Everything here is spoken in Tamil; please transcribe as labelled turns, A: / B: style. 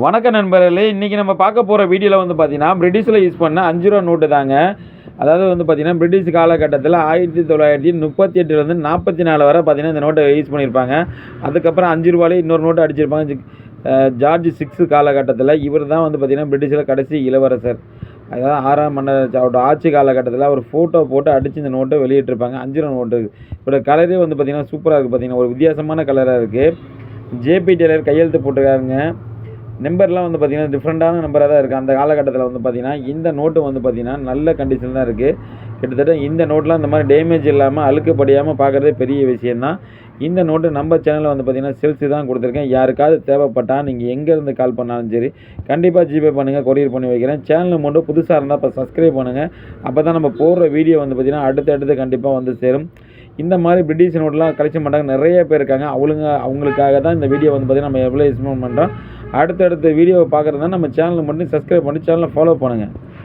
A: வணக்க நண்பர்களே இன்றைக்கி நம்ம பார்க்க போகிற வீடியோவில் வந்து பார்த்தீங்கன்னா பிரிட்டிஷில் யூஸ் பண்ண அஞ்சு ரூபா நோட்டு தாங்க. அதாவது வந்து பார்த்திங்கன்னா பிரிட்டிஷ் காலகட்டத்தில் ஆயிரத்தி தொள்ளாயிரத்தி முப்பத்தி எட்டுலேருந்து நாற்பத்தி நாலு வரை பார்த்திங்கன்னா இந்த நோட்டை யூஸ் பண்ணியிருப்பாங்க. அதுக்கப்புறம் அஞ்சு ரூபாலே இன்னொரு நோட்டு அடிச்சிருப்பாங்க. ஜார்ஜ் சிக்ஸு காலகட்டத்தில் இவர் தான் வந்து பார்த்தீங்கன்னா பிரிட்டிஷில் கடைசி இளவரசர். அதாவது ஆறாம் மன்னர் அவரோட ஆட்சி காலகட்டத்தில் அவர் ஃபோட்டோ போட்டு அடித்து இந்த நோட்டை வெளியிட்டிருப்பாங்க. அஞ்சு ரூபா நோட்டு. இதோட கலரே வந்து பார்த்தீங்கன்னா சூப்பராக இருக்குது பார்த்தீங்கன்னா ஒரு வித்தியாசமான கலராக இருக்குது ஜேபி டெய்லர் கையெழுத்து போட்டிருக்காருங்க. நம்பர்லாம் வந்து பார்த்தீங்கன்னா டிஃப்ரெண்ட்டான நம்பராக தான் இருக்குது அந்த காலகட்டத்தில் வந்து பார்த்தீங்கன்னா இந்த நோட்டு வந்து பார்த்தீங்கன்னா நல்ல கண்டிஷன் தான் இருக்குது கிட்டத்தட்ட இந்த நோட்லாம் இந்த மாதிரி டேமேஜ் இல்லாமல் அழுக்கப்படியாமல் பார்க்குறதே பெரிய விஷயந்தான். இந்த நோட்டு நம்ம சேனலில் வந்து பார்த்தீங்கன்னா சேல்ஸு தான் கொடுத்துருக்கேன். யாருக்காவது தேவைப்பட்டால் நீங்கள் எங்கேருந்து கால் பண்ணாலும் சரி கண்டிப்பாக ஜிபே பண்ணுங்கள் கொரியர் பண்ணி வைக்கிறேன். சேனல் மட்டும் புதுசாக இருந்தால் இப்போ சப்ஸ்கிரைப் பண்ணுங்கள் அப்போ தான் நம்ம போடுற வீடியோ வந்து பார்த்தீங்கன்னா அடுத்து அடுத்து கண்டிப்பாக வந்து சேரும். இந்த மாதிரி பிரிட்டிஷ் நோட்லாம் கலெக்ஷன் பண்ணுறாங்க நிறைய பேர் இருக்காங்க. அவளுங்க அவங்களுக்காக தான் இந்த வீடியோ வந்து பார்த்தீங்கன்னா நம்ம எவ்வளோ எக்ஸ்பிளைன் பண்ணுறோம் அடுத்தடுத்த வீடியோவை பார்க்குறதுனா நம்ம சேனலை மட்டும் சப்ஸ்கிரைப் பண்ணி சேனலை ஃபாலோ பண்ணுங்கள்